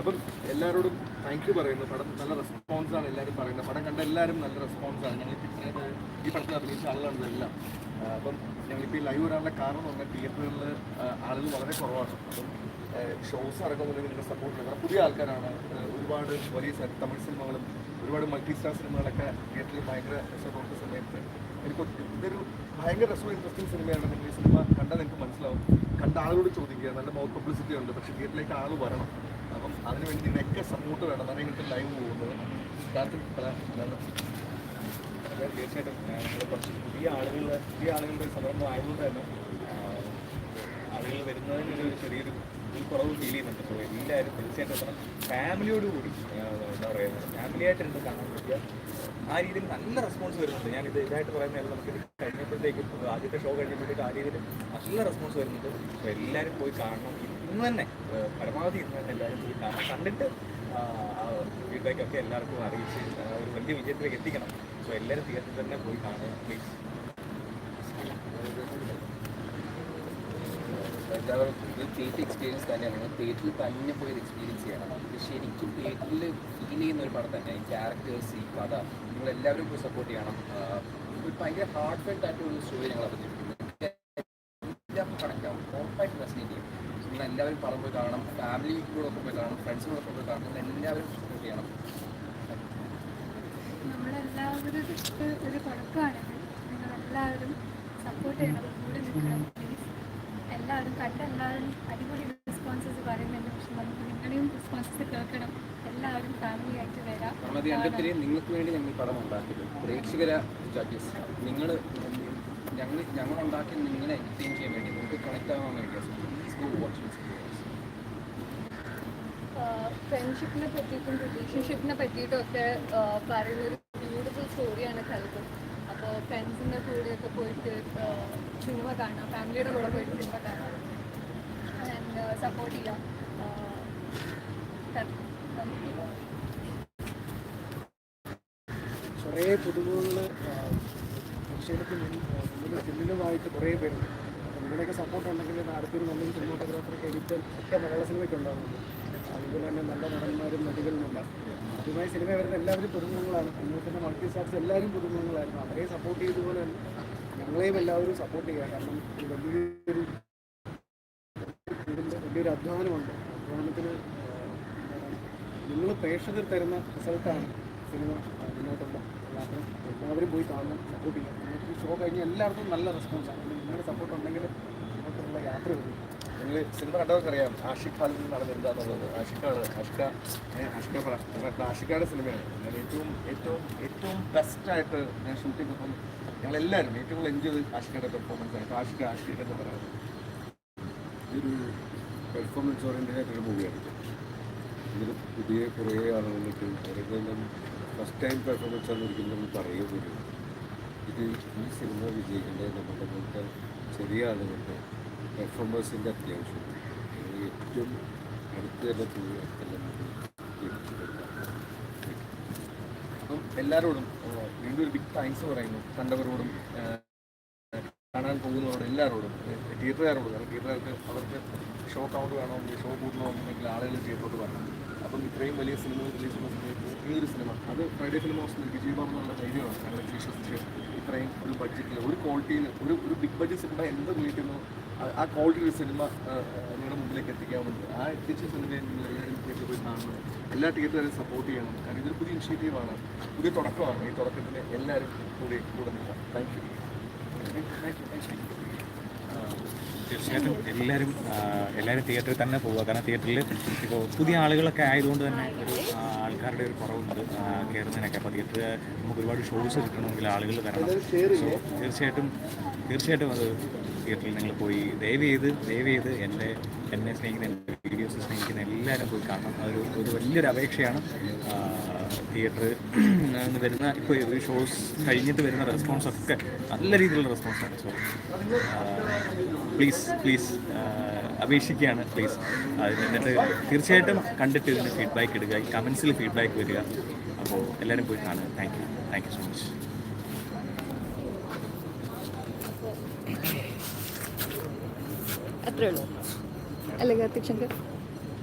അപ്പം എല്ലാവരോടും thank you പറയുന്നു. പടം നല്ല റെസ്പോൺസ് ആണ് എല്ലാരും പറയുന്നത്. പടം കണ്ട എല്ലാവരും നല്ല റെസ്പോൺസ് ആണ്. ഞങ്ങൾ ഈ പടത്തിൽ അഭിനയിച്ച ആളുകളാണ് എല്ലാം അപ്പം ഞങ്ങളിപ്പോൾ ഈ ലൈവ് വരാനുള്ള കാരണം എന്ന് പറഞ്ഞാൽ തിയേറ്ററുകളിൽ ആളുകൾ വളരെ കുറവാണ്. അപ്പം ഷോസ് അടക്കമുണ്ടെങ്കിൽ നിങ്ങളുടെ സപ്പോർട്ട് കാരണം പുതിയ ആൾക്കാരാണ്. ഒരുപാട് വലിയ തമിഴ് സിനിമകളും ഒരുപാട് മൾട്ടി സ്റ്റാർ സിനിമകളൊക്കെ തിയേറ്ററിൽ ഭയങ്കര രസപ്പെടുന്ന സമയത്ത് എനിക്ക് ഇതൊരു ഭയങ്കര രസവും ഇൻട്രസ്റ്റിംഗ് സിനിമയാണ്. നിങ്ങൾ ഈ സിനിമ കണ്ടാൽ നിങ്ങൾക്ക് മനസ്സിലാവും. കണ്ട ആളോട് ചോദിക്കുക. നല്ല മൗത്ത് പബ്ലിസിറ്റി ഉണ്ട്. പക്ഷേ തിയേറ്ററിലേക്ക് ആൾ വരണം. അപ്പം അതിന് വേണ്ടി നിങ്ങളൊക്കെ സപ്പോർട്ട് വേണം. അതാണ് ഇങ്ങനത്തെ ലൈവ് പോകുന്നത്. തീർച്ചയായിട്ടും. കുറച്ച് പുതിയ ആളുകളുടെ പുതിയ ആളുകളുടെ സംരംഭം ആയതുകൊണ്ട് തന്നെ ആളുകൾ വരുന്നതിന് ഒരു ചെറിയൊരു ഒരു കുറവ് ഫീൽ ചെയ്യുന്നുണ്ട്. സോ എല്ലാവരും തീർച്ചയായിട്ടും എത്തണം ഫാമിലിയോട് കൂടി എന്താ പറയുക ഫാമിലി ആയിട്ട് ഇരുന്ന് കാണാൻ പറ്റിയ ആ രീതിയിൽ നല്ല റെസ്പോൺസ് വരുന്നുണ്ട്. ഞാൻ ഇത് ഇതായിട്ട് പറയുന്നതല്ല നമുക്ക് കഴിഞ്ഞപ്പോഴത്തേക്കും ആദ്യത്തെ ഷോ കഴിഞ്ഞപ്പോഴത്തേക്ക് ആ രീതിയിൽ നല്ല റെസ്പോൺസ് വരുന്നുണ്ട്. സോ എല്ലാവരും പോയി കാണണം. ഇന്ന് തന്നെ പരമാവധി ഇന്ന് തന്നെ എല്ലാവരും പോയി കാണണം. കണ്ടിട്ട് ഫീഡ്ബാക്ക് ഒക്കെ എല്ലാവർക്കും അറിയിച്ച് ഒരു വലിയ വിജയത്തിലേക്ക് എത്തിക്കണം. സോ എല്ലാവരും തിയേറ്ററിൽ തന്നെ പോയി കാണുക പ്ലീസ് എല്ലാവർക്കും തിയേറ്റർ എക്സ്പീരിയൻസ് തന്നെയാണ്. തിയേറ്ററിൽ തന്നെ പോയി എക്സ്പീരിയൻസ് ചെയ്യണം. ശരിക്കും തിയേറ്ററിൽ ഫീൽ ചെയ്യുന്ന ഒരു പടം തന്നെ ക്യാരക്ടേഴ്സ് ഈ കഥ നിങ്ങൾ എല്ലാവരും പോയി സപ്പോർട്ട് ചെയ്യണം. ഒരു ഭയങ്കര ഹാർഡ് ഫെൽറ്റ് ആയിട്ടുള്ള സ്റ്റോറി ഞങ്ങൾ അറിഞ്ഞിട്ടുണ്ട് ആവും ഉറപ്പായിട്ട് റെസിനേറ്റ് ചെയ്യും. നിങ്ങൾ എല്ലാവരും പടം പോയി കാണണം കൂടെ പോയി കാണണം ഫ്രണ്ട്സിനോടൊപ്പം പോയി കാണണം എല്ലാവരും സപ്പോർട്ട് ചെയ്യണം. നമ്മളെല്ലാവരും ഒരു തുടക്കമാണെങ്കിൽ നിങ്ങളെല്ലാവരും സപ്പോർട്ട് ചെയ്യണം. കൂടെ നിൽക്കണം. പ്ലീസ് എല്ലാവരും അടിപൊളി റെസ്പോൺസസ് പറയുന്നുണ്ട്. പക്ഷെ നമുക്ക് നിങ്ങളുടെയും റെസ്പോൺസസ് കേൾക്കണം. എല്ലാവരും ഫാമിലി ആയിട്ട് വരാം. നിങ്ങൾക്ക് വേണ്ടി ഞങ്ങൾ പടം ഉണ്ടാക്കിയത് പ്രേക്ഷകരെ ജഡ്ജസ് നിങ്ങൾ ഞങ്ങൾ ഞങ്ങൾ ഉണ്ടാക്കി നിങ്ങളെ എന്റർടൈൻ ചെയ്യാൻ വേണ്ടി നിങ്ങൾക്ക് കണക്ട് ആവാൻ വേണ്ടി ഫ്രണ്ട്ഷിപ്പിനെ പറ്റിയിട്ടും റിലേഷൻഷിപ്പിനെ പറ്റിയിട്ടും ഒക്കെ പറയുന്ന ഒരു ബ്യൂട്ടിഫുൾ സ്റ്റോറിയാണ് അപ്പോൾ ഫ്രണ്ട്സിന്റെ കൂടെയൊക്കെ പോയിട്ട് സിനിമ കാണാം. ഫാമിലിയുടെ കൂടെ പോയിട്ട് സിനിമ കാണാം. ആൻഡ് സപ്പോർട്ട് ചെയ്യാം. കുറേ പുതുമുഖങ്ങൾ ഫിലിമുമായിട്ട് കുറേ പേരുണ്ട്. നിങ്ങളുടെയൊക്കെ സപ്പോർട്ട് ഉണ്ടെങ്കിൽ അടുത്തൊരു നല്ലൊരു സിനിമാറ്റോഗ്രാഫർക്ക് എഡിറ്റർ ഒക്കെ മലയാള സിനിമയ്ക്ക് ഉണ്ടാകുന്നുണ്ട് അതുപോലെ തന്നെ നല്ല നടന്മാരും നടികളുമുണ്ട് ആദ്യമായി സിനിമ വരുന്ന എല്ലാവരും പുതുമുഖങ്ങളാണ് തന്നെ മൾട്ടി സ്റ്റാർസ് എല്ലാവരും പുതുമുഖങ്ങളായിരുന്നു അവരെ സപ്പോർട്ട് ചെയ്തതുപോലെ തന്നെ ഞങ്ങളെയും എല്ലാവരും സപ്പോർട്ട് ചെയ്യുക. കാരണം വലിയൊരു ഇതിന്റെ വലിയൊരു അധ്വാനമുണ്ട്. അധ്വാനത്തിന് നിങ്ങൾ പ്രേക്ഷകർ തരുന്ന റിസൾട്ടാണ് സിനിമ മുന്നോട്ടുള്ള. എല്ലാവരും എല്ലാവരും പോയി കാണണം സപ്പോർട്ട് ചെയ്യാം ഷോ കഴിഞ്ഞ് എല്ലാവർക്കും നല്ല റെസ്പോൺസാണ് നിങ്ങളുടെ സപ്പോർട്ട് ഉണ്ടെങ്കിൽ മുന്നോട്ടുള്ള യാത്ര വരും നിങ്ങൾ സിനിമ കണ്ടവർക്ക് അറിയാം ആഷിഖ് ഖാലിൽ ആഷിഖാണ് ആഷിഖ ആഷിഖ ആഷിക്കയുടെ സിനിമയാണ്. ഞാൻ ഏറ്റവും ഏറ്റവും ഏറ്റവും ബെസ്റ്റായിട്ട് ഞാൻ ഷൂട്ടിംഗ് ചെയ്തപ്പം ഞങ്ങളെല്ലാവരും ഏറ്റവും കൂടുതൽ എൻജോയ് ആഷിക്കയുടെ പെർഫോമൻസ് ആയിട്ട് ആഷിഖ ആഷിഖ എന്ന് പറയുന്നത്. ഇതൊരു പെർഫോമൻസ് ഓറിയന്റഡ് മൂവിയാണ് ഇതിൽ പുതിയ കുറേ ആളുകൾക്ക് അവരെല്ലാം ഫസ്റ്റ് ടൈം പെർഫോമൻസ് ആണ് ഒരിക്കലും നമ്മൾ പറയുന്നില്ല ഇത് ഈ സിനിമ വിജയിക്കേണ്ടത് നമ്മുടെ പോലത്തെ ചെറിയ ആളുകളുടെ പെർഫോമൻസിന്റെ അത്യാവശ്യമാണ് ഇത് ഏറ്റവും അടുത്ത് തന്നെ അപ്പം എല്ലാവരോടും വീണ്ടും ഒരു ബിഗ് താങ്ക്സ് പറയുന്നു. കണ്ടവരോടും കാണാൻ പോകുന്നവരോടും എല്ലാവരോടും തിയേറ്ററുകാരോട് കാരണം തിയേറ്ററുകാർക്ക് അവർക്ക് ഷോ കൗണ്ട് വേണമെങ്കിൽ ഷോ കൂട്ടണമെന്നുണ്ടെങ്കിൽ ആളുകൾ തിയേറ്ററോട് വരണം. അപ്പം ഇത്രയും വലിയ സിനിമ റിലീസ് ചെയ്യുന്ന ഈ ഒരു സിനിമ അത് ഫ്രൈഡേ ഫിലിം ഹൗസിൽ വിജയബാബെന്നുള്ള ധൈര്യമാണ്. ഞങ്ങൾ വിശ്വസിച്ച് ഇത്രയും ഒരു ബഡ്ജറ്റിൽ ഒരു ക്വാളിറ്റിയിൽ ഒരു ഒരു ബിഗ് ബഡ്ജറ്റ് സിനിമ എന്ത് വിളിക്കുന്നു ആ- ക്വാളിറ്റി ഒരു സിനിമ നിങ്ങളുടെ മുമ്പിലേക്ക് എത്തിക്കാവുന്നത്. ആ എത്തിച്ച സിനിമയെ നിങ്ങൾ എല്ലാവരും തിയേറ്ററിൽ പോയി കാണണം. എല്ലാ തിയേറ്ററുകാരും സപ്പോർട്ട് ചെയ്യണം. കാരണം ഇതൊരു പുതിയ ഇനിഷ്യേറ്റീവാണ് പുതിയ തുടക്കമാണ്. ഈ തുടക്കത്തിന് എല്ലാവരും കൂടി കൂടെ നിൽക്കാം. താങ്ക് യു തീർച്ചയായിട്ടും എല്ലാവരും എല്ലാവരും തിയേറ്ററിൽ തന്നെ പോവുക. കാരണം തിയേറ്ററിൽ ഇപ്പോൾ പുതിയ ആളുകളൊക്കെ ആയതുകൊണ്ട് തന്നെ ഒരു ആൾക്കാരുടെ ഒരു കുറവുണ്ട്. കയറുന്നതിനൊക്കെ അപ്പോൾ തിയേറ്ററിൽ നമുക്ക് ഒരുപാട് ഷോസ് കിട്ടണമെങ്കിൽ ആളുകൾ വരണം. സോ തീർച്ചയായിട്ടും തീർച്ചയായിട്ടും അത് തിയേറ്ററിൽ നിങ്ങൾ പോയി ദയവ് ചെയ്ത് ദയവ് ചെയ്ത് എന്റെ എന്നെ സ്നേഹിക്കുന്ന എന്റെ വീഡിയോസ് സ്നേഹിക്കുന്ന എല്ലാവരും പോയി കാണണം. അതൊരു ഒരു വലിയൊരു അപേക്ഷയാണ് തിയേറ്റർ വരുന്ന ഇപ്പോൾ ഒരു ഷോസ് കഴിഞ്ഞിട്ട് വരുന്ന റെസ്പോൺസ് ഒക്കെ നല്ല രീതിയിലുള്ള റെസ്പോൺസാണ് സോ പ്ലീസ് പ്ലീസ് അപേക്ഷിക്കുകയാണ് പ്ലീസ് എന്നിട്ട് തീർച്ചയായിട്ടും കണ്ടിട്ട് ഇതിന് ഫീഡ്ബാക്ക് ഇടുക. കമൻസിൽ ഫീഡ്ബാക്ക് വരിക. അപ്പോൾ എല്ലാവരും പോയി കാണുക. Thank you thank you so much അത്രേ ഉള്ളൂ അല്ലേ കാർത്തിക് ശങ്കർ